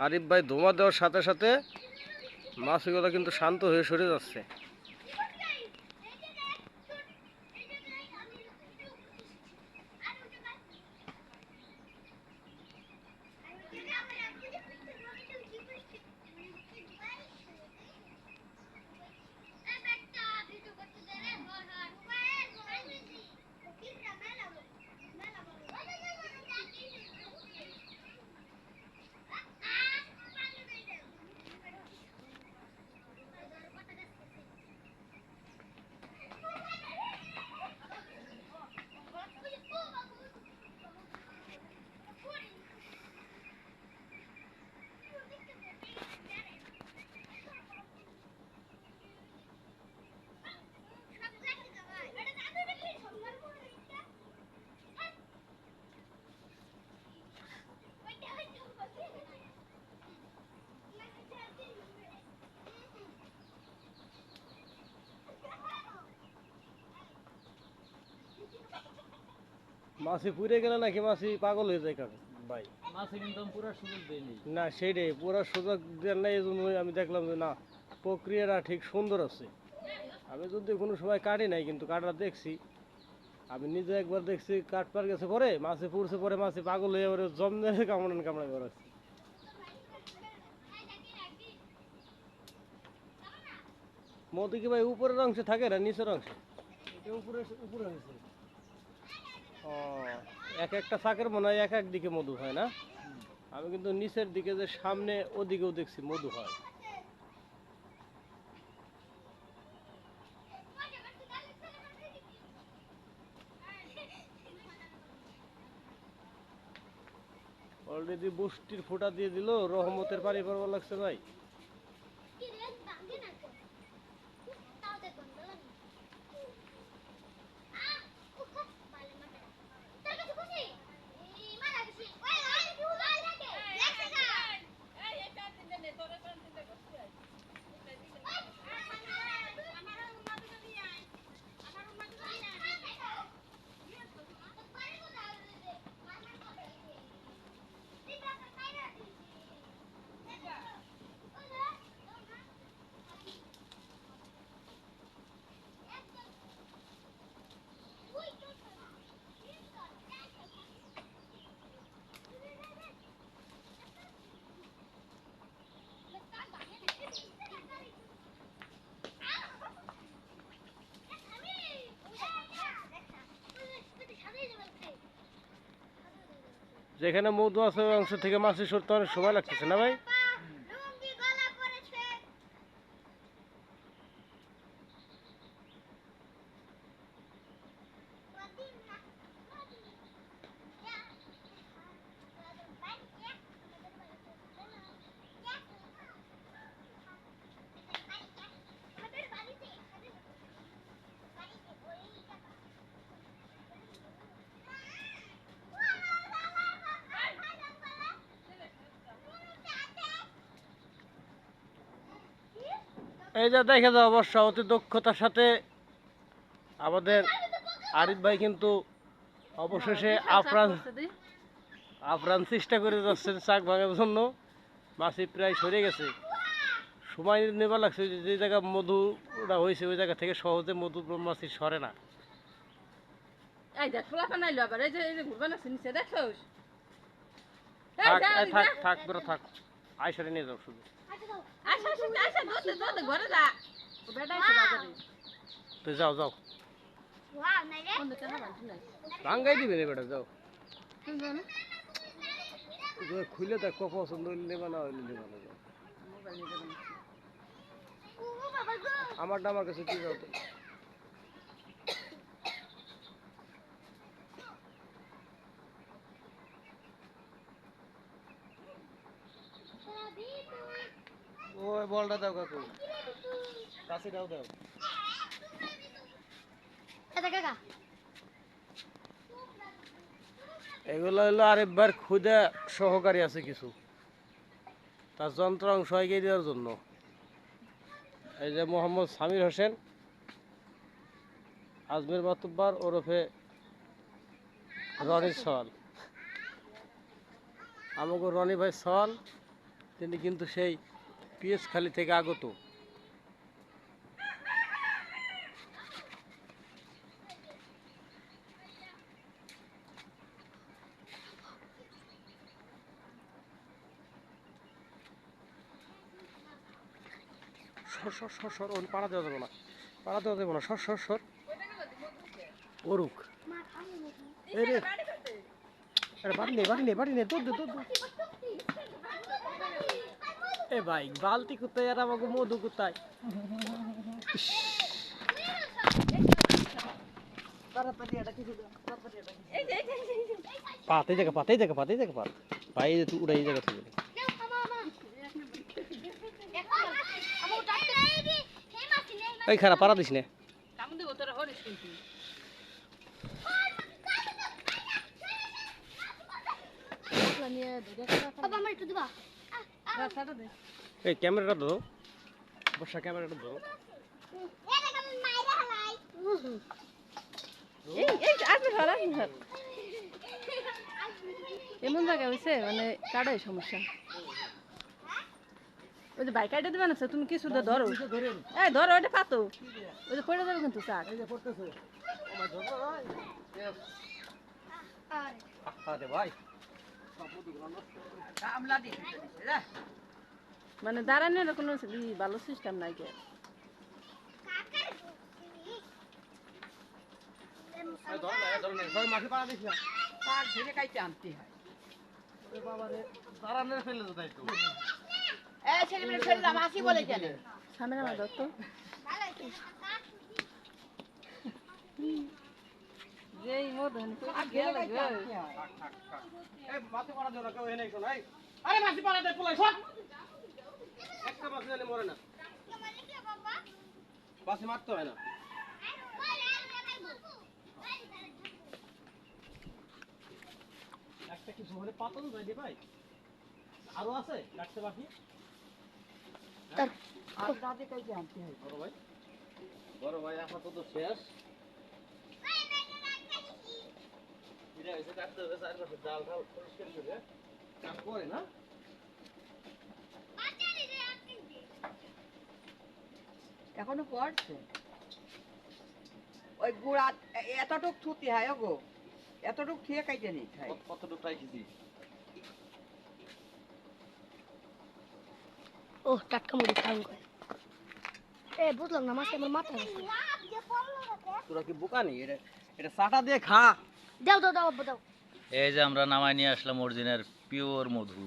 আরিফ ভাই ধোমা দেওয়ার সাথে সাথে মাছগুলো কিন্তু শান্ত হয়ে সরে যাচ্ছে। মাছি পুড়ে গেলে নাকি মাছি পাগল হয়ে যায় কাকা। ভাই মাছে কিন্তু পুরো সুযোগ দেয়নি না সেইটাই পুরো সুযোগ দেওয়ার নাই এই জন্যই আমি দেখলাম যে না প্রক্রিয়াটা ঠিক সুন্দর আছে। আমি যদি কোনো সময় কাটি নাই কিন্তু কাটা দেখছি। আমি নিজে একবার দেখছি কাটপার গেছে পরে মাছে পুড়ছে পরে মাছে পাগল হয়ে ওরে জম দিয়ে কামড়ান কামড়াই বেড়াচ্ছে। মধু কি ভাই উপরের অংশে থাকে না নিচের অংশে? উপরে উপরে হয়েছে। এক একটা শাকের মনে হয় এক এক দিকে মধু হয় না? আমি কিন্তু নিচের দিকে যে সামনে ওদিকেও দেখছি মধু হয়। অলরেডি বৃষ্টির ফোঁটা দিয়ে দিল, রহমতের পানি পড়বার লাগছে ভাই। যেখানে মধু আছে ওই অংশ থেকে মাছি সরতে অনেক সময় লাগতেছে না ভাই? এই যে দেখে যাও অবশ্য অতি দক্ষতার সাথে আমাদের আরিফ ভাই কিন্তু অবশেষে আপ্রাণ আপ্রাণ চেষ্টা করে যাচ্ছেন শাক ভাঙার জন্য। মাছি প্রায় সরে গেছে। সময় নেবার লাগছে যে- যে জায়গা মধুটা হয়েছে ওই জায়গা থেকে সহজে মধু মাছি সরে না। থাক থাক। থাক বেরো থাক। আই সরে নিয়ে যাও শুধু। আসা আসা আসা দৌড়তে দৌড়তে ঘরে যা। বেটা এসে বাজারে। তো যাও যাও। ভাঙ্গাই দিবে রে বেটা যাও। খুলে দেখ কত পছন্দ হইলে নেবা না হইলে নেবা না আমারটা আমার কাছে দিয়ে যাও তো? ওই বলটা দাও কাকু। কাছে দাও। দাও এগুলো হলো আরেকবার খুদে সহকারী আছে কিছু। তার যন্ত্রাংশ এগিয়ে দেওয়ার জন্য। এই যে মোহাম্মদ সামির হোসেন আজমের মাতুব্বার ওরফে রনি সল। আমাকে রনি ভাই সল তিনি কিন্তু সেই পিএস খালি থেকে আগত। সর পাড়া দেওয়া যাবে না। পাড়া দেওয়া যাবে না। সর সর সর। ওরুক এই আরে বাড়ি নে বাড়ি নে বাড়ি নে তোর দে তোর দে। এ ভাই বালতি কোথায় আর আমাকে মধু কোথায় ইস, এই যে এই যে, এই যে, এই যে। পাত এই জায়গা পাত এই জায়গা পাত এই জায়গা পাত ভাই এই যে তুই উড়াই এই জায়গা থেকে এই খারাপ পাড়া দিস না কামড় দেবো তোরা হরিস এই ক্যামেরাটা ধরো বর্ষা ক্যামেরাটা ধরো এমন জায়গা হয়েছে মানে কাটাই সমস্যা। ওই যে বাইক কাটে দেবে না স্যার, তুমি কিছু তো ধরো? এই ধরো ওইটা পাতো। ওই যে পড়ে যাবে কিন্তু চাক। পড়তেছে। ভাই। মানে দাঁড়ানোর কোনো ভালো সিস্টেম নাই কে সামনে আমার দত্ত যেই মদন আনতে হয় এই মাঠে পাড়া দিও না কেউ এনে শোন এই আরে মাছি পাড়া দে পোলাই সর। একটা মাছি জানি মরে না। মাছি মারতে হয় না। একটা কিছু হলে পাতন যায় রে ভাই? আরও আছে কাটতে বাকি আর দাদি কাইতে আনতে হয়? বড় ভাই। বড় ভাই আপাতত শেষ এটা এসে কাটতে হবে চারপাশে জাল ঢাল পরিষ্কার করে কাম করে না এখনও পড়ছে? ওই গুড়া এ- এতটুক থুতি হয় গো এতটুক কাইতে নিতে হয়। কত- কতটুকু ও টাটকা মুড়ি করে এ বুঝলাম না মাছ আমার মাথা তোরা কি বোকা নি? এটা এটা চাটা দিয়ে খা। দাও দাও দাও দাও। এই যে আমরা নামাই নিয়ে আসলাম অরিজিনাল পিওর মধু।